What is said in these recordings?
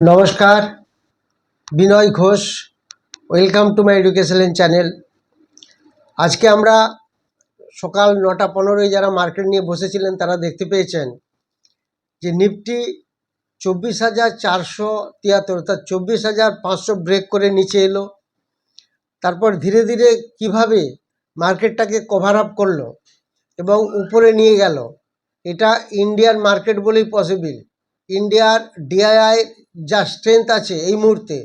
নমস্কার, Binoy Ghosh, welcome to my education channel. আজকে আমরা সকাল নটা পনেরোই যারা মার্কেট নিয়ে বসেছিলেন, তারা দেখতে পেয়েছেন যে নিফটি চব্বিশ হাজার চারশো তিয়াত্তর, অর্থাৎ চব্বিশ হাজার পাঁচশো ব্রেক করে নিচে এলো। তারপর ধীরে ধীরে কীভাবে মার্কেটটাকে কভার আপ করল এবং উপরে নিয়ে গেল, এটা ইন্ডিয়ান মার্কেট বলেই পসিবল ইন্ডিয়ার ডিআইআই যা স্ট্রেংথ আছে এই মুহূর্তে,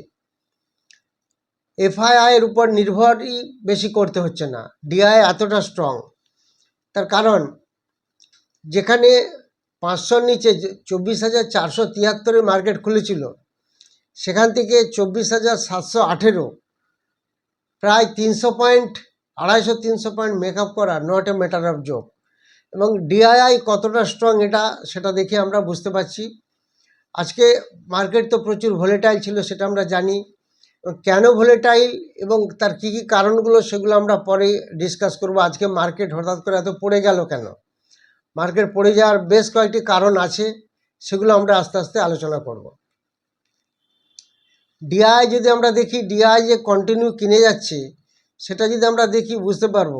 এফআইআই এর উপর নির্ভরই বেশি করতে হচ্ছে না। ডিআই এতটা স্ট্রং তার কারণ, যেখানে পাঁচশোর নিচে চব্বিশ হাজার চারশো তিয়াত্তরে মার্কেট খুলেছিল, সেখান থেকে চব্বিশ হাজার সাতশো আঠেরো প্রায় তিনশো পয়েন্ট, আড়াইশো, তিনশো পয়েন্ট মেক আপ করা not a matter of joke এবং ডিআইআই কতটা স্ট্রং এটা সেটা দেখে আমরা বুঝতে পারছি। আজকে মার্কেট তো প্রচুর ভোলেটাইল ছিল, সেটা আমরা জানি। কেন ভোলেটাইল এবং তার কী কী কারণগুলো সেগুলো আমরা পরে ডিসকাস করব। আজকে মার্কেট হঠাৎ করে এত পড়ে গেল কেন? মার্কেট পড়ে যাওয়ার বেশ কয়েকটি কারণ আছে, সেগুলো আমরা আস্তে আস্তে আলোচনা করব। ডিআই যদি আমরা দেখি ডিআই যে কন্টিনিউ কিনে যাচ্ছে, সেটা যদি আমরা দেখি, বুঝতে পারব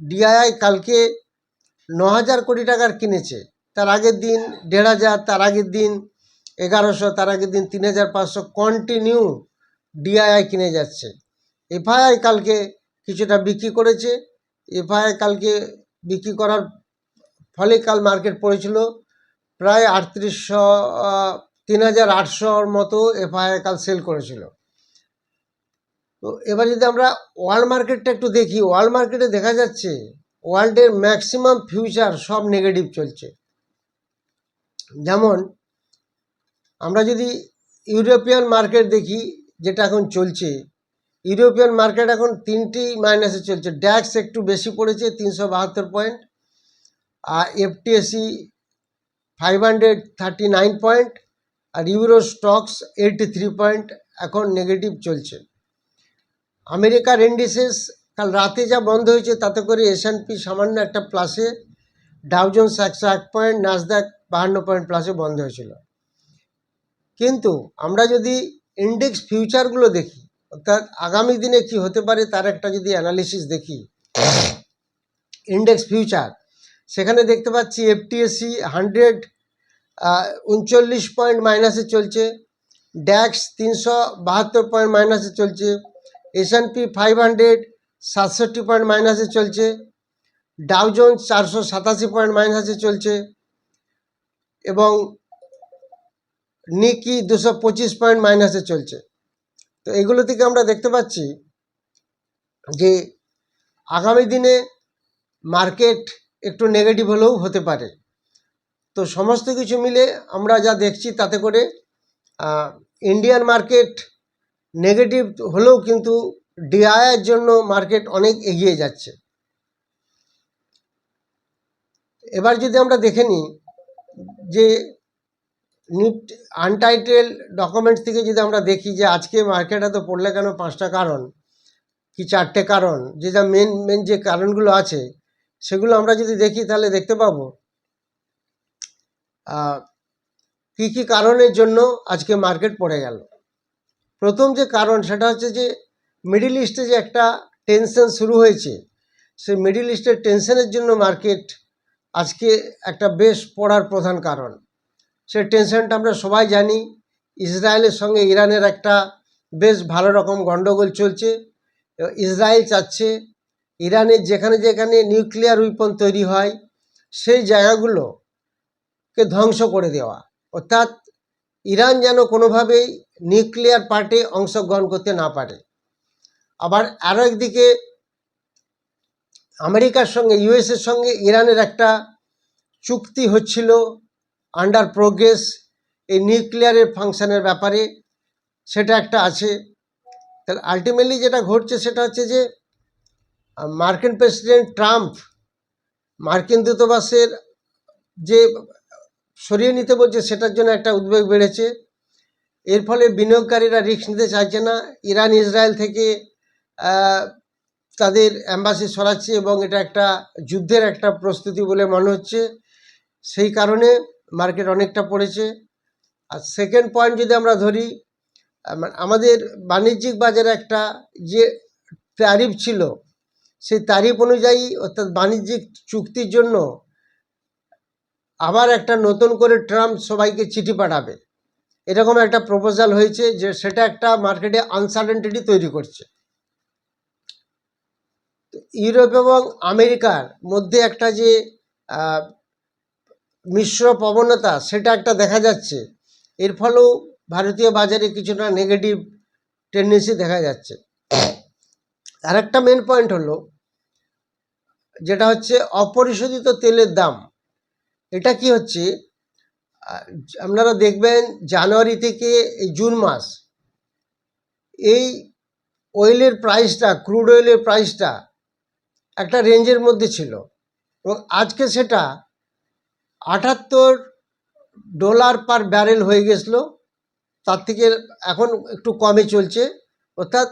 ডিআই কালকে ন হাজার কোটি টাকার কিনেছে। তার আগের দিন দেড় হাজার, তার আগের দিন এগারোশো, তার আগের দিন তিন হাজার পাঁচশো কন্টিনিউ ডিআইআই কিনে যাচ্ছে। এফআইআই কালকে কিছুটা বিক্রি করেছে। এফআইআই কালকে বিক্রি করার ফলে কাল মার্কেট পড়েছিল প্রায় আটত্রিশশো তিন হাজার আটশোর মতো এফআইআই কাল সেল করেছিল। তো এবার যদি আমরা ওয়ার্ল্ড মার্কেটটা একটু দেখি ওয়ার্ল্ড মার্কেটে দেখা যাচ্ছে ওয়ার্ল্ডের ম্যাক্সিমাম ফিউচার সব নেগেটিভ চলছে। যেমন আমরা যদি ইউরোপিয়ান মার্কেট দেখি, যেটা এখন চলছে ইউরোপিয়ান মার্কেট এখন তিনটি মাইনাসে চলছে। ড্যাক্স একটু বেশি পড়েছে, তিনশো বাহাত্তর পয়েন্ট আর FTSE five hundred thirty nine point আর euro stocks eighty three point এখন নেগেটিভ চলছে। আমেরিকার ইন্ডিসেস কাল রাতে যা বন্ধ হয়েছে, তাতে করে এসএনপি সামান্য একটা প্লাসে ডাউজন্স একশো এক পয়েন্ট নাসদাক বাহান্ন পয়েন্ট প্লাসে বন্ধ হয়েছিল। কিন্তু আমরা যদি ইন্ডেক্স ফিউচারগুলো দেখি, অর্থাৎ আগামী দিনে কি হতে পারে তার একটা যদি অ্যানালিসিস দেখি ইন্ডেক্স ফিউচার সেখানে দেখতে পাচ্ছি এফটিএসসি হান্ড্রেড উনচল্লিশ পয়েন্ট মাইনাসে চলছে ড্যাক্স তিনশো বাহাত্তর পয়েন্ট মাইনাসে চলছে এসএনপি ফাইভ হান্ড্রেড সাতষট্টি পয়েন্ট মাইনাসে চলছে ডাউজন্স চারশো সাতাশি পয়েন্ট মাইনাসে চলছে, এবং নিকি দুশো পঁচিশ পয়েন্ট মাইনাসে চলছে। তো এগুলো থেকে আমরা দেখতে পাচ্ছি যে আগামী দিনে মার্কেট একটু নেগেটিভ হলেও হতে পারে। তো সমস্ত কিছু মিলে আমরা যা দেখছি তাতে করে ইন্ডিয়ান মার্কেট নেগেটিভ হলেও কিন্তু ডিআইয়ের জন্য মার্কেট অনেক এগিয়ে যাচ্ছে। এবার যদি আমরা দেখে নিই যে নিট আনটাইটেল ডকুমেন্টস থেকে যদি আমরা দেখি যে আজকে মার্কেট এত পড়লে কেন পাঁচটা কারণ? কি চারটে কারণ? যে যা মেন মেন যে কারণগুলো আছে, সেগুলো আমরা যদি দেখি তাহলে দেখতে পাবো। কী কী কারণের জন্য আজকে মার্কেট পড়ে গেল? প্রথম যে কারণ সেটা হচ্ছে যে মিডিল ইস্টে যে একটা টেনশন শুরু হয়েছে, সেই মিডিল ইস্টের টেনশনের জন্য মার্কেট আজকে একটা বেশ পড়ার প্রধান কারণ। সে টেনশনটা আমরা সবাই জানি। ইসরায়েলের সঙ্গে ইরানের একটা বেশ ভালো রকম গণ্ডগোল চলছে। ইসরায়েল চাচ্ছে ইরানের যেখানে যেখানে নিউক্লিয়ার উইপন তৈরি হয়, সেই জায়গাগুলোকে ধ্বংস করে দেওয়া। অর্থাৎ ইরান যেন কোনোভাবেই নিউক্লিয়ার পার্টে অংশগ্রহণ করতে না পারে। আবার আরও একদিকে আমেরিকার সঙ্গে, ইউএসের সঙ্গে ইরানের একটা চুক্তি হচ্ছিল আন্ডার প্রোগ্রেস এই নিউক্লিয়ারের ফাংশনের ব্যাপারে সেটা একটা আছে। তাহলে আলটিমেটলি যেটা ঘটছে সেটা হচ্ছে যে, মার্কিন প্রেসিডেন্ট ট্রাম্প, মার্কিন দূতাবাসের যে সরিয়ে নিতে বলছে সেটার জন্য একটা উদ্বেগ বেড়েছে। এর ফলে বিনিয়োগকারীরা রিস্ক নিতে চাইছে না। ইরান, ইসরায়েল থেকে তাদের অ্যাম্বাসি সরাচ্ছে এবং এটা একটা যুদ্ধের একটা প্রস্তুতি বলে মনে হচ্ছে। সেই কারণে মার্কেট অনেকটা পড়েছে। আর সেকেন্ড পয়েন্ট যদি আমরা ধরি আম- আমাদের বাণিজ্যিক বাজারে একটা যে ট্যারিফ ছিল, সেই তারিফ অনুযায়ী অর্থাৎ বাণিজ্যিক চুক্তির জন্য আবার একটা নতুন করে ট্রাম্প সবাইকে চিঠি পাঠাবে। এরকম একটা প্রপোজাল হয়েছে যে সেটা একটা মার্কেটে আনসার্টেনিটি তৈরি করছে। ইউরোপ এবং আমেরিকার মধ্যে একটা যে মিশ্র প্রবণতা, সেটা একটা দেখা যাচ্ছে। এর ফলেও ভারতীয় বাজারে কিছুটা নেগেটিভ টেন্ডেন্সি দেখা যাচ্ছে। আর একটা মেন পয়েন্ট হলো, যেটা হচ্ছে অপরিশোধিত তেলের দাম। এটা কি হচ্ছে? আপনারা দেখবেন জানুয়ারি থেকে এই জুন মাস, এই অয়েলের প্রাইসটা ক্রুড অয়েলের প্রাইসটা একটা রেঞ্জের মধ্যে ছিল। এবং আজকে সেটা আটাত্তর ডলার পার ব্যারেল হয়ে গেছিল। তার থেকে এখন একটু কমে চলছে। অর্থাৎ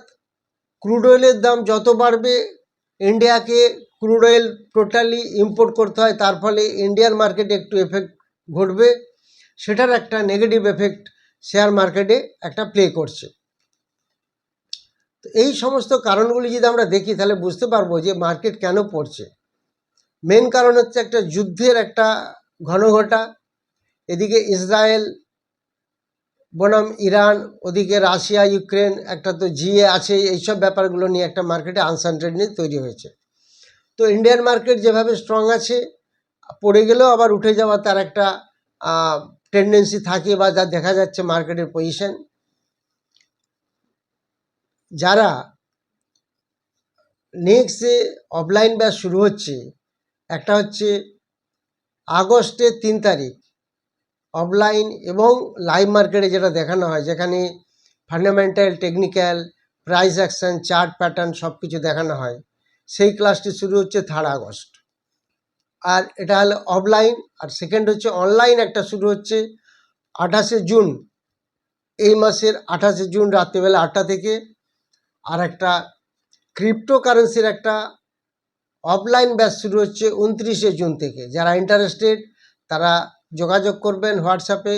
ক্রুড অয়েলের দাম যত বাড়বে, ইন্ডিয়াকে ক্রুড অয়েল টোটালি ইম্পোর্ট করতে হয়, তার ফলে ইন্ডিয়ান মার্কেটে একটু এফেক্ট ঘটবে। সেটার একটা নেগেটিভ এফেক্ট শেয়ার মার্কেটে একটা প্লে করছে। তো এই সমস্ত কারণগুলি যদি আমরা দেখি, তাহলে বুঝতে পারব যে মার্কেট কেন পড়ছে। মেন কারণ হচ্ছে একটা যুদ্ধের একটা ঘনঘটা এদিকে ইসরায়েল বনাম ইরান, ওদিকে রাশিয়া, ইউক্রেন, একটা তো জিএ আছে, এইসব ব্যাপারগুলো নিয়ে একটা মার্কেটে আনসার্টেনিটি তৈরি হয়েছে। তো ইন্ডিয়ান মার্কেট যেভাবে স্ট্রং আছে, পড়ে গেলেও আবার উঠে যাওয়া তার একটা টেন্ডেন্সি থাকে বা যা দেখা যাচ্ছে মার্কেটের পজিশন যারা নেক্সটে অফলাইন ব্যাচ শুরু হচ্ছে, একটা হচ্ছে আগস্টের তিন তারিখ অফলাইন এবং লাইভ মার্কেটে যেটা দেখানো হয়, যেখানে fundamental technical price action chart pattern সব কিছু দেখানো হয়, সেই ক্লাসটি শুরু হচ্ছে থার্ড আগস্ট। আর এটা হলো অফলাইন আর সেকেন্ড হচ্ছে অনলাইন একটা শুরু হচ্ছে আঠাশে জুন। এই মাসের আঠাশে জুন রাত্রিবেলা আটটা থেকে, আর একটা ক্রিপ্টো কারেন্সির একটা অফলাইন ব্যাচ শুরু হচ্ছে উনত্রিশে জুন থেকে। যারা ইন্টারেস্টেড তারা যোগাযোগ করবেন হোয়াটসঅ্যাপে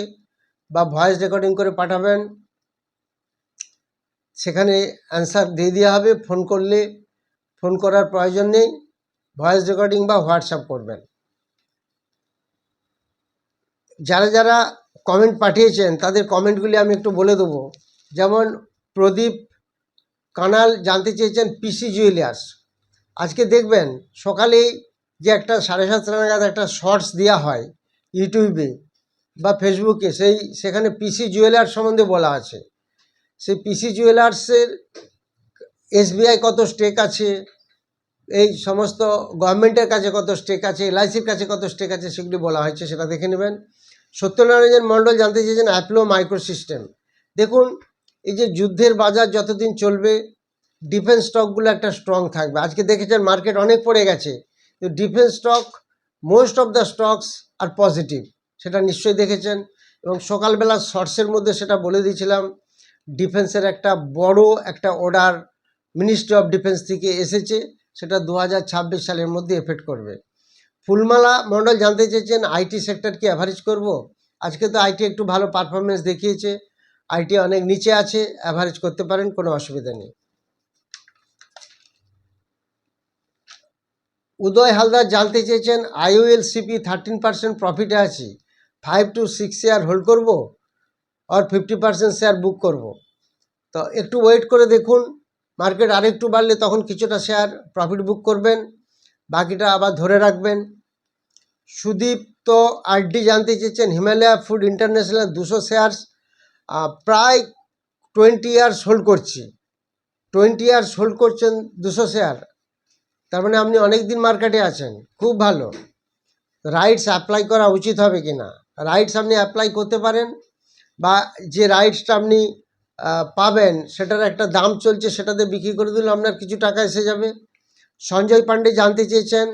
বা ভয়েস রেকর্ডিং করে পাঠাবেন। সেখানে অ্যান্সার দিয়ে দেওয়া হবে। ফোন করলে ফোন করার প্রয়োজন নেই। ভয়েস রেকর্ডিং বা হোয়াটসঅ্যাপ করবেন। যারা যারা কমেন্ট পাঠিয়েছেন, তাদের কমেন্টগুলি আমি একটু বলে দেবো। যেমন প্রদীপ কানাল জানতে চেয়েছেন পিসি জুয়েলার্স আজকে দেখবেন সকালেই যে একটা সাড়ে সাতটা নাগাদ একটা শর্টস দেওয়া হয় ইউটিউবে বা ফেসবুকে, সেই সেখানে পিসি জুয়েলার্স সম্বন্ধে বলা আছে। সেই পিসি জুয়েলার্সের এসবিআই কত স্টেক আছে? এই সমস্ত গভর্নমেন্টের কাছে কত স্টেক আছে? এলআইসির কাছে কত স্টেক আছে? সেগুলি বলা হয়েছে, সেটা দেখে নেবেন। সত্যনারায়ণ মণ্ডল জানতে চেয়েছেন অ্যাপলো মাইক্রো সিস্টেম দেখুন, এই যে যুদ্ধের বাজার যতদিন চলবে ডিফেন্স স্টকগুলো একটা স্ট্রং থাকবে। আজকে দেখেছেন মার্কেট অনেক পড়ে গেছে। কিন্তু defence stock most of the stocks R positive সেটা নিশ্চয়ই দেখেছেন। এবং সকালবেলা শর্টসের মধ্যে সেটা বলে দিয়েছিলাম ডিফেন্সের একটা বড় একটা অর্ডার মিনিস্ট্রি অফ ডিফেন্স থেকে এসেছে। সেটা দু হাজার ছাব্বিশ সালের মধ্যে এফেক্ট করবে। ফুলমালা মন্ডল জানতে চেয়েছেন আইটি সেক্টর কি অ্যাভারেজ করব? আজকে তো আইটি একটু ভালো পারফরমেন্স দেখিয়েছে। আইটি অনেক নিচে আছে অ্যাভারেজ করতে পারেন, কোনো অসুবিধা নেই। উদয় হালদার জানতে চেয়েছেন আইওএল সিপি থার্টিন পার্সেন্ট প্রফিটে আছি five to six share hold করব আর ফিফটি পার্সেন্ট শেয়ার বুক করব? তো একটু ওয়েট করে দেখুন মার্কেট আরেকটু বাড়লে তখন কিছুটা শেয়ার প্রফিট বুক করবেন, বাকিটা আবার ধরে রাখবেন। সুদীপ তো আরডি জানতে চেয়েছেন, হিমালয়া ফুড ইন্টারন্যাশনাল দুশো শেয়ার্স প্রায় টোয়েন্টি ইয়ার্স হোল্ড করছি। টোয়েন্টি ইয়ার্স হোল্ড করছেন দুশো শেয়ার তার মানে আপনি অনেক দিন মার্কেটে আছেন। খুব ভালো। রাইটস অ্যাপ্লাই করা উচিত হবে কি না রাইটস আপনি অ্যাপ্লাই করতে পারেন বা যে রাইটসটা আপনি পাবেন সেটার একটা দাম চলছে সেটাতে বিক্রি করে দিলে আপনার কিছু টাকা এসে যাবে। সঞ্জয় পান্ডে জানতে চেয়েছেন,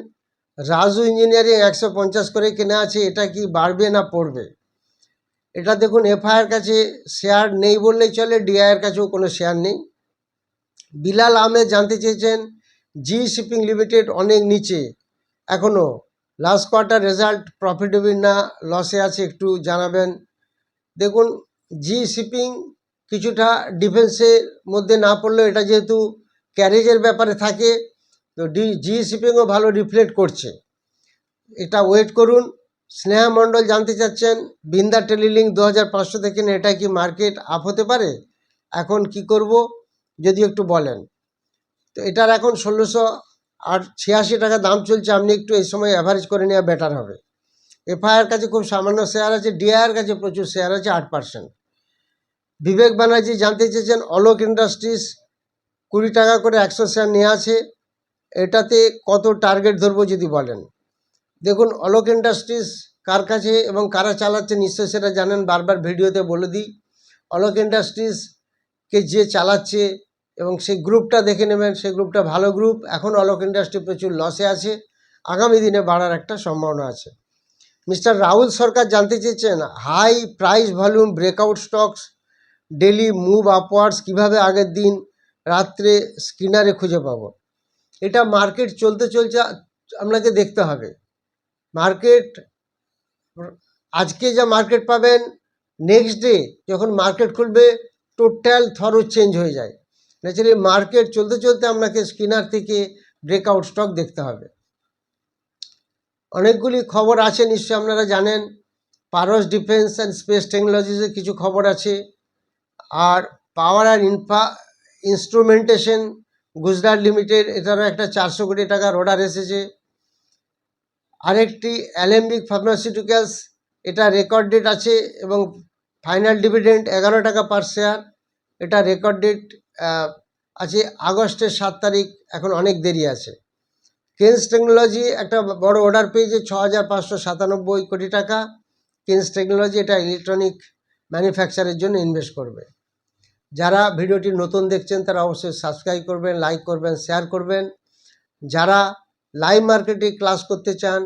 রাজু ইঞ্জিনিয়ারিং একশো পঞ্চাশ করে কেনা আছে, এটা কি বাড়বে না পড়বে? এটা দেখুন, এফআইআর কাছে শেয়ার নেই বললেই চলে ডিআইয়ের কাছেও কোনো শেয়ার নেই। বিলাল আহমেদ জানতে চেয়েছেন জি শিপিং লিমিটেড অনেক নিচে। এখনও লাস্ট কোয়ার্টার রেজাল্ট প্রফিটেবল না লসে আছে একটু জানাবেন। দেখুন, জি শিপিং কিছুটা ডিফেন্সের মধ্যে না পড়লেও এটা যেহেতু ক্যারেজের ব্যাপারে থাকে, তো ডি, জি শিপিংও ভালো রিফ্লেক্ট করছে। এটা ওয়েট করুন। স্নেহা মণ্ডল জানতে চাচ্ছেন বিন্দা টেলিলিং দু হাজার পাঁচশো থেকে এটা কি মার্কেট আপ হতে পারে? এখন কি করব? যদি একটু বলেন। তো এটার এখন ষোলোশো আর ছিয়াশি টাকা দাম চলছে, আপনি একটু এই সময় অ্যাভারেজ করে নেওয়া বেটার হবে। এফআইআর কাছে খুব সামান্য শেয়ার আছে ডিআইআর কাছে প্রচুর শেয়ার আছে, আট পার্সেন্ট বিবেক ব্যানার্জি জানতে চেয়েছেন, অলোক ইন্ডাস্ট্রিজ কুড়ি টাকা করে একশো শেয়ার নিয়ে আছে, এটাতে কত টার্গেট ধরবো যদি বলেন? দেখুন, অলোক ইন্ডাস্ট্রিজ কার কাছে এবং কারা চালাচ্ছে নিশ্চয়ই সেটা জানেন, বারবার ভিডিওতে বলে দিই। অলোক ইন্ডাস্ট্রিজকে যে চালাচ্ছে এবং সেই গ্রুপটা দেখে নেবেন, সেই গ্রুপটা ভালো গ্রুপ। এখন অলোক ইন্ডাস্ট্রি প্রচুর লসে আছে। আগামী দিনে বাড়ার একটা সম্ভাবনা আছে। মিস্টার রাহুল সরকার জানতে চেয়েছেন high price volume breakout stocks daily move upwards কীভাবে আগের দিন রাত্রে স্ক্রিনারে খুঁজে পাব? এটা মার্কেট চলতে চলছে, আপনাকে দেখতে হবে। মার্কেট আজকে যা মার্কেট পাবেন নেক্সট ডে যখন মার্কেট খুলবে টোটাল থরো চেঞ্জ হয়ে যায়। ন্যাচারালি মার্কেট চলতে চলতে আপনাকে স্কিনার থেকে ব্রেকআউট স্টক দেখতে হবে। অনেকগুলি খবর আছে, নিশ্চয়ই আপনারা জানেন। পারস ডিফেন্স অ্যান্ড স্পেস টেকনোলজিসের কিছু খবর আছে। আর power and infra, instrumentation, Gujarat limited, এটারও একটা চারশো কোটি টাকার অর্ডার এসেছে। আরেকটি অ্যালেম্বিক ফার্মাসিউটিক্যালস এটা রেকর্ড ডেট আছে এবং ফাইনাল ডিভিডেন্ড এগারো টাকা পার শেয়ার এটা রেকর্ড ডেট আছে আগস্টের সাত তারিখ, এখন অনেক দেরি আছে। কেন্স টেকনোলজি একটা বড় অর্ডার পেয়েছে ছ হাজার পাঁচশো সাতানব্বই কোটি টাকা। কেন্স টেকনোলজি এটা ইলেকট্রনিক ম্যানুফ্যাকচারের জন্য ইনভেস্ট করবে। যারা ভিডিওটি নতুন দেখছেন, তারা অবশ্যই সাবস্ক্রাইব করবেন লাইক করবেন শেয়ার করবেন। যারা লাইভ মার্কেটে ক্লাস করতে চান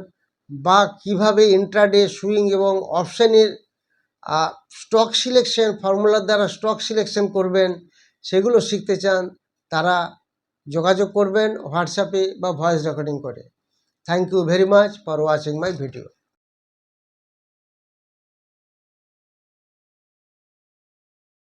বা কীভাবে ইন্ট্রাডে সুইং এবং অপশানের স্টক সিলেকশন ফর্মুলার দ্বারা স্টক সিলেকশন করবেন সেগুলো শিখতে চান, তারা যোগাযোগ করবেন হোয়াটসঅ্যাপে বা ভয়েস রেকর্ডিং করে। Thank you very much for watching my video